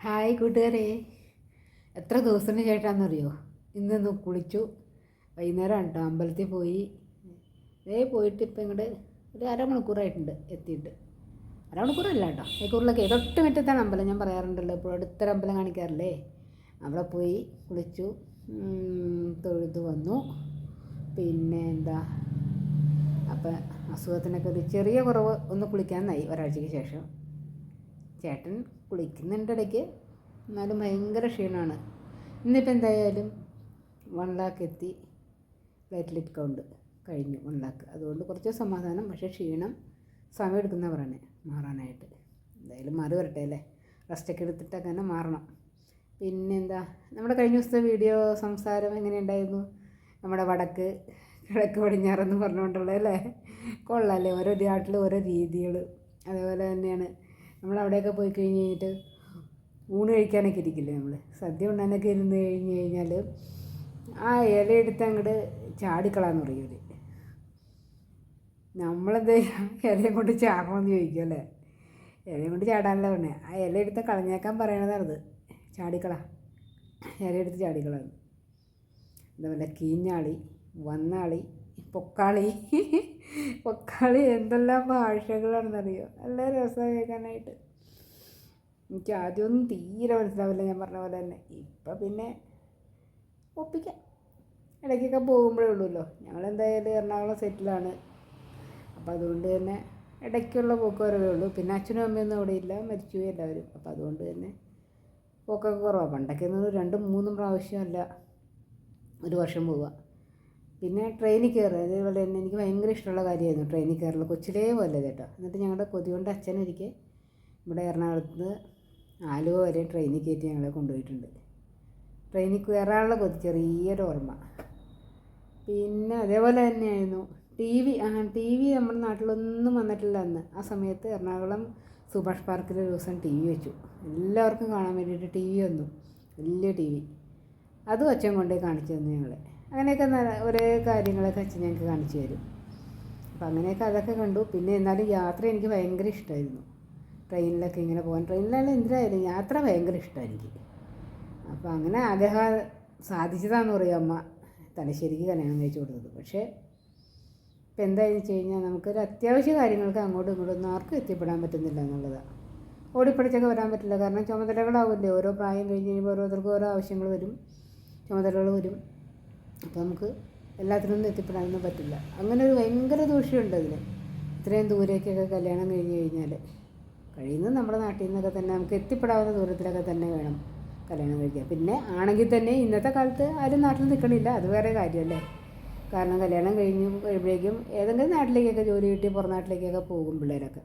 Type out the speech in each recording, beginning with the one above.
Hi കൂട്ടുകാരെ. എത്ര ദിവസത്തിന് ശേഷമാണെന്നറിയോ? ഇന്നൊന്ന് കുളിച്ചു. വൈകുന്നേരം കേട്ടോ അമ്പലത്തിൽ പോയി. ഇതേ പോയിട്ട് ഇപ്പം ഇങ്ങോട്ട് ഒരു അരമണിക്കൂറായിട്ടുണ്ട് എത്തിയിട്ട്. അരമണിക്കൂറല്ല കേട്ടോ. മണിക്കൂറിലൊക്കെ. തൊട്ട് മുറ്റത്താണ് അമ്പലം. ഞാൻ പറയാറുണ്ടല്ലോ ഇപ്പോൾ അടുത്തൊരു അമ്പലം കാണിക്കാറില്ലേ? അവിടെ പോയി കുളിച്ചു. തൊഴുത് വന്നു. പിന്നെ എന്താ? അപ്പം അസുഖത്തിനൊക്കെ ഒരു ചെറിയ കുറവ് ഒന്ന് കുളിക്കാനായി ഒരാഴ്ചയ്ക്ക് ശേഷം. ചേട്ടൻ കുളിക്കുന്നുണ്ട് ഇടയ്ക്ക് എന്നാലും ഭയങ്കര ക്ഷീണമാണ് ഇന്നിപ്പോൾ എന്തായാലും വൺ ലാക്ക് എത്തി. പ്ലേറ്റ്ലെറ്റ് കൗണ്ട് കഴിഞ്ഞു വൺ ലാക്ക് അതുകൊണ്ട് കുറച്ച് സമാധാനം പക്ഷേ ക്ഷീണം സമയം എടുക്കുന്ന പറയണേ മാറാനായിട്ട്. എന്തായാലും മാറി വരട്ടെ അല്ലേ? റെസ്റ്റൊക്കെ എടുത്തിട്ടൊക്കെ തന്നെ മാറണം. പിന്നെന്താ? നമ്മുടെ കഴിഞ്ഞ ദിവസത്തെ വീഡിയോ സംസാരം എങ്ങനെയുണ്ടായിരുന്നു? നമ്മുടെ വടക്ക് കിഴക്ക് പടിഞ്ഞാറെന്ന് പറഞ്ഞുകൊണ്ടുള്ളത് അല്ലേ? കൊള്ളാമല്ലേ ഓരോ നാട്ടിൽ ഓരോ രീതികൾ അതേപോലെ തന്നെയാണ് നമ്മൾ അവിടെയൊക്കെ പോയി കഴിഞ്ഞ് കഴിഞ്ഞിട്ട് ഊണ് കഴിക്കാനൊക്കെ ഇരിക്കില്ലേ നമ്മൾ സദ്യ ഉണ്ണാനൊക്കെ ഇരുന്ന് കഴിഞ്ഞ് കഴിഞ്ഞാൽ ആ ഇല എടുത്ത് അങ്ങോട്ട് ചാടിക്കളാന്ന് പറയും നമ്മളെന്താ നമ്മളെന്ത് ഇലയും കൊണ്ട് ചാടണമെന്ന് ചോദിക്കും അല്ലേ? ഇലയും കൊണ്ട് ചാടാനല്ല പറഞ്ഞേ? ആ ഇല എടുത്ത് കളഞ്ഞേക്കാൻ പറയണതാണത്. ചാടിക്കള. ഇല എടുത്ത് ചാടിക്കളാന്ന് അതുപോലെ കീഞ്ഞാളി വന്നാളി പൊക്കാളി. പൊക്കാളി എന്തെല്ലാം ഭാഷകളാണെന്നറിയോ? നല്ല രസം കേൾക്കാനായിട്ട്. എനിക്ക് ആദ്യമൊന്നും തീരെ മനസ്സിലാവില്ല ഞാൻ പറഞ്ഞ പോലെ തന്നെ. ഇപ്പം പിന്നെ ഒപ്പിക്കാം. ഇടയ്ക്കൊക്കെ പോകുമ്പോഴേ ഉള്ളൂല്ലോ. ഞങ്ങളെന്തായാലും എറണാകുളം സെറ്റിലാണ്. അപ്പോൾ അതുകൊണ്ട് തന്നെ ഇടയ്ക്കുള്ള പോക്ക് വരവേ ഉള്ളൂ. പിന്നെ അച്ഛനും അമ്മയൊന്നും അവിടെ ഇല്ല. മരിച്ചുപോയി എല്ലാവരും. അപ്പോൾ അതുകൊണ്ട് തന്നെ പോക്കൊക്കെ കുറവാണ് പണ്ടൊക്കെ ഒന്ന് രണ്ടും മൂന്നും പ്രാവശ്യമല്ല ഒരു വർഷം പോവുക പിന്നെ ട്രെയിനിൽ കയറുക. അതേപോലെ തന്നെ എനിക്ക് ഭയങ്കര ഇഷ്ടമുള്ള കാര്യമായിരുന്നു ട്രെയിനിൽ കയറൽ. കൊച്ചിലേ പോലെ കേട്ടോ എന്നിട്ട് ഞങ്ങളുടെ കൊതി കൊണ്ട് അച്ഛനൊരിക്കൽ ഇവിടെ എറണാകുളത്ത് ആലുവ വരെ ട്രെയിനിൽ കയറ്റി ഞങ്ങളെ കൊണ്ടുപോയിട്ടുണ്ട്. ട്രെയിനിൽ കയറാനുള്ള കൊതി ചെറിയൊരു ഓർമ്മ. പിന്നെ അതേപോലെ തന്നെയായിരുന്നു. ടി വി ആ ടി വി നമ്മുടെ നാട്ടിലൊന്നും വന്നിട്ടില്ല അന്ന്. ആ സമയത്ത് എറണാകുളം സുഭാഷ് പാർക്കിൽ ഒരു ദിവസം ടി വി വെച്ചു. എല്ലാവർക്കും കാണാൻ വേണ്ടിയിട്ട് ടി വി വന്നു. വലിയ ടി വി. അതും അച്ഛൻ കൊണ്ടുപോയി കാണിച്ചു തന്നു ഞങ്ങളെ. അങ്ങനെയൊക്കെ ഒരേ കാര്യങ്ങളൊക്കെ അച്ഛൻ ഞങ്ങൾക്ക് കാണിച്ചു തരും. അപ്പം അങ്ങനെയൊക്കെ അതൊക്കെ കണ്ടു. പിന്നെ എന്നാലും യാത്ര എനിക്ക് ഭയങ്കര ഇഷ്ടമായിരുന്നു ട്രെയിനിലൊക്കെ ഇങ്ങനെ പോകാൻ. ട്രെയിനിലാണ് എന്തിനായാലും യാത്ര ഭയങ്കര ഇഷ്ടമാണ് എനിക്ക് അപ്പോൾ അങ്ങനെ ആഗ്രഹം സാധിച്ചതാന്ന് പറയും അമ്മ. തലശ്ശേരിക്ക് കല്യാണം കഴിച്ചു കൊടുത്തത്. പക്ഷേ ഇപ്പം എന്തായാലും വെച്ച് കഴിഞ്ഞാൽ നമുക്കൊരു അത്യാവശ്യ കാര്യങ്ങൾക്ക് അങ്ങോട്ടും ഇങ്ങോട്ടും ഒന്നും ആർക്കും എത്തിപ്പെടാൻ പറ്റുന്നില്ല എന്നുള്ളതാണ് ഓടിപ്പടിച്ചൊക്കെ വരാൻ പറ്റില്ല. കാരണം ചുമതലകളാവില്ലേ? ഓരോ പ്രായം കഴിഞ്ഞ് കഴിയുമ്പോൾ ഓരോരുത്തർക്കും ഓരോ ആവശ്യങ്ങൾ വരും. ചുമതലകൾ വരും. അപ്പോൾ നമുക്ക് എല്ലാത്തിനൊന്നും എത്തിപ്പെടാനൊന്നും പറ്റില്ല. അങ്ങനെ ഒരു ഭയങ്കര ദൂഷ്യമുണ്ട് അതിൽ ഇത്രയും ദൂരേക്കൊക്കെ കല്യാണം കഴിഞ്ഞ് കഴിഞ്ഞാൽ കഴിയുന്നത് നമ്മുടെ നാട്ടിൽ നിന്നൊക്കെ തന്നെ നമുക്ക് എത്തിപ്പെടാവുന്ന ദൂരത്തിലൊക്കെ തന്നെ വേണം കല്യാണം കഴിക്കുക പിന്നെ ആണെങ്കിൽ തന്നെ ഇന്നത്തെ കാലത്ത് ആരും നാട്ടിൽ നിൽക്കണില്ല. അത് വേറെ കാര്യമല്ലേ? കാരണം കല്യാണം കഴിഞ്ഞ് കഴിയുമ്പോഴേക്കും ഏതെങ്കിലും നാട്ടിലേക്കൊക്കെ ജോലി കിട്ടി പുറം നാട്ടിലേക്കൊക്കെ പോകും പിള്ളേരൊക്കെ.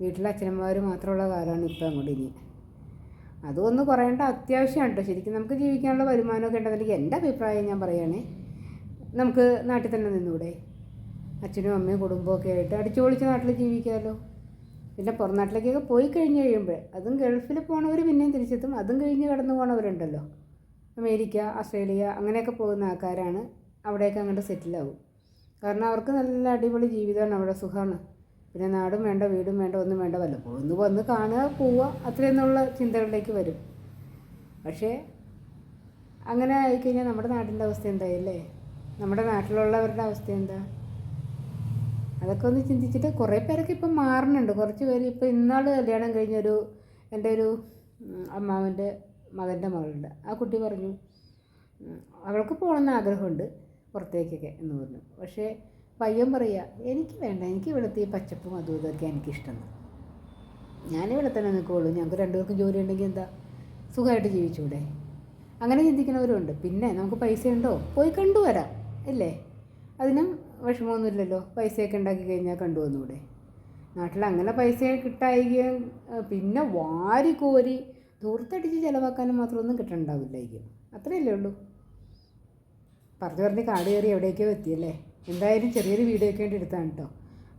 വീട്ടിലെ അച്ഛനമ്മമാർ മാത്രമുള്ള കാലമാണ് ഇപ്പം അങ്ങോട്ട് ഇനി. അതും ഒന്ന് കുറയേണ്ട അത്യാവശ്യമാണ് കേട്ടോ. ശരിക്കും നമുക്ക് ജീവിക്കാനുള്ള വരുമാനമൊക്കെ ഉണ്ടെന്നുണ്ടെങ്കിൽ എന്റെ അഭിപ്രായം ഞാൻ പറയുകയാണേ. നമുക്ക് നാട്ടിൽ തന്നെ നിന്നൂടെ? അച്ഛനും അമ്മയും കുടുംബമൊക്കെ ആയിട്ട് അടിച്ചു പൊളിച്ച് നാട്ടിൽ ജീവിക്കാമല്ലോ. പിന്നെ പുറം നാട്ടിലേക്കൊക്കെ പോയി കഴിഞ്ഞ് കഴിയുമ്പോൾ അതും ഗൾഫിൽ പോണവർ പിന്നെയും തിരിച്ചെത്തും. അതും കഴിഞ്ഞ് കടന്നു പോണവരുണ്ടല്ലോ. അമേരിക്ക ഓസ്ട്രേലിയ അങ്ങനെയൊക്കെ പോകുന്ന ആൾക്കാരാണ് അവിടെയൊക്കെ അങ്ങോട്ട് സെറ്റിലാവും കാരണം അവർക്ക് നല്ല അടിപൊളി ജീവിതമാണ് അവിടെ സുഖമാണ്. പിന്നെ നാടും വേണ്ട വീടും വേണ്ട ഒന്നും വേണ്ട വല്ലപ്പോഴും ഒന്ന് വന്ന് കാണുക പോവുക അത്രയെന്നുള്ള ചിന്തകളിലേക്ക് വരും. പക്ഷേ അങ്ങനെ ആയിക്കഴിഞ്ഞാൽ നമ്മുടെ നാട്ടിന്റെ അവസ്ഥ എന്തായല്ലേ? നമ്മുടെ നാട്ടിലുള്ളവരുടെ അവസ്ഥ എന്താ? അതൊക്കെ ഒന്ന് ചിന്തിച്ചിട്ട് കുറേ പേരൊക്കെ ഇപ്പം മാറുന്നുണ്ട്. കുറച്ച് പേര് ഇപ്പോൾ ഇന്നാൾ കല്യാണം കഴിഞ്ഞൊരു എന്റെ ഒരു അമ്മാവന്റെ മകന്റെ മകളുണ്ട്. ആ കുട്ടി പറഞ്ഞു അവൾക്ക് പോകണമെന്ന് ആഗ്രഹമുണ്ട് പുറത്തേക്കൊക്കെ എന്ന് പറഞ്ഞു. പക്ഷേ പയ്യൻ പറയുക എനിക്ക് വേണ്ട എനിക്ക് ഇവിടുത്തെ ഈ പച്ചപ്പും അതും ഇതൊക്കെ എനിക്കിഷ്ടം. ഞാനിവിടെ തന്നെ നിൽക്കുകയുള്ളൂ ഞങ്ങൾക്ക് രണ്ടുപേർക്കും ജോലി ഉണ്ടെങ്കിൽ എന്താ? സുഖമായിട്ട് ജീവിച്ചൂടെ? അങ്ങനെ ചിന്തിക്കുന്നവരുണ്ട്. പിന്നെ നമുക്ക് പൈസ ഉണ്ടോ? പോയി കണ്ടുവരാം അല്ലേ? അതിനും വിഷമമൊന്നുമില്ലല്ലോ. പൈസയൊക്കെ ഉണ്ടാക്കി കഴിഞ്ഞാൽ കണ്ടുവന്നൂടെ? നാട്ടിൽ അങ്ങനെ പൈസ കിട്ടായികയും പിന്നെ വാരി കോരി ദൂരത്തടിച്ച് ചിലവാക്കാനും മാത്രമൊന്നും കിട്ടണ്ടാവില്ലായിരിക്കും. അത്രയല്ലേ ഉള്ളൂ. പറഞ്ഞു പറഞ്ഞ് കാട് കയറി എവിടേക്കോ എത്തിയല്ലേ എന്തായാലും ചെറിയൊരു വീഡിയോ ഒക്കെ വേണ്ടി എടുത്താണ് കേട്ടോ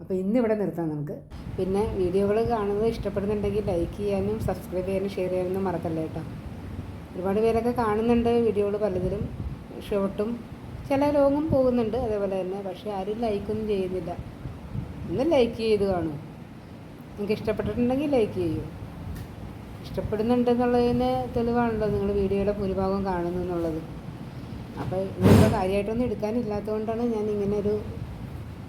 അപ്പോൾ ഇന്ന് ഇവിടെ നിർത്താം നമുക്ക്. പിന്നെ വീഡിയോകൾ കാണുന്നത് ഇഷ്ടപ്പെടുന്നുണ്ടെങ്കിൽ ലൈക്ക് ചെയ്യാനും സബ്സ്ക്രൈബ് ചെയ്യാനും ഷെയർ ചെയ്യാനൊന്നും മറക്കല്ലേ കേട്ടോ ഒരുപാട് പേരൊക്കെ കാണുന്നുണ്ട് വീഡിയോകൾ പലതിലും ഷോർട്ടും ചില ലോങ്ങും പോകുന്നുണ്ട് അതേപോലെ തന്നെ പക്ഷേ ആരും ലൈക്കൊന്നും ചെയ്യുന്നില്ല. ഒന്ന് ലൈക്ക് ചെയ്ത് കാണൂ. നിങ്ങൾക്ക് ഇഷ്ടപ്പെട്ടിട്ടുണ്ടെങ്കിൽ ലൈക്ക് ചെയ്യൂ. ഇഷ്ടപ്പെടുന്നുണ്ടെന്നുള്ളതിന് തെളിവാണല്ലോ നിങ്ങൾ വീഡിയോയുടെ ഭൂരിഭാഗം കാണുന്നു എന്നുള്ളത്. അപ്പോൾ ഇന്നിപ്പോൾ കാര്യമായിട്ടൊന്നും എടുക്കാനില്ലാത്തതുകൊണ്ടാണ് ഞാൻ ഇങ്ങനെ ഒരു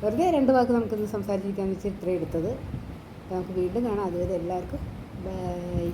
വെറുതെ രണ്ട് വാക്ക് നമുക്കിന്ന് സംസാരിച്ചിരിക്കാമെന്ന് വെച്ച് ഇത്രയും എടുത്തത്. നമുക്ക് വീണ്ടും കാണാം. അതുവരെ എല്ലാവർക്കും ബൈ.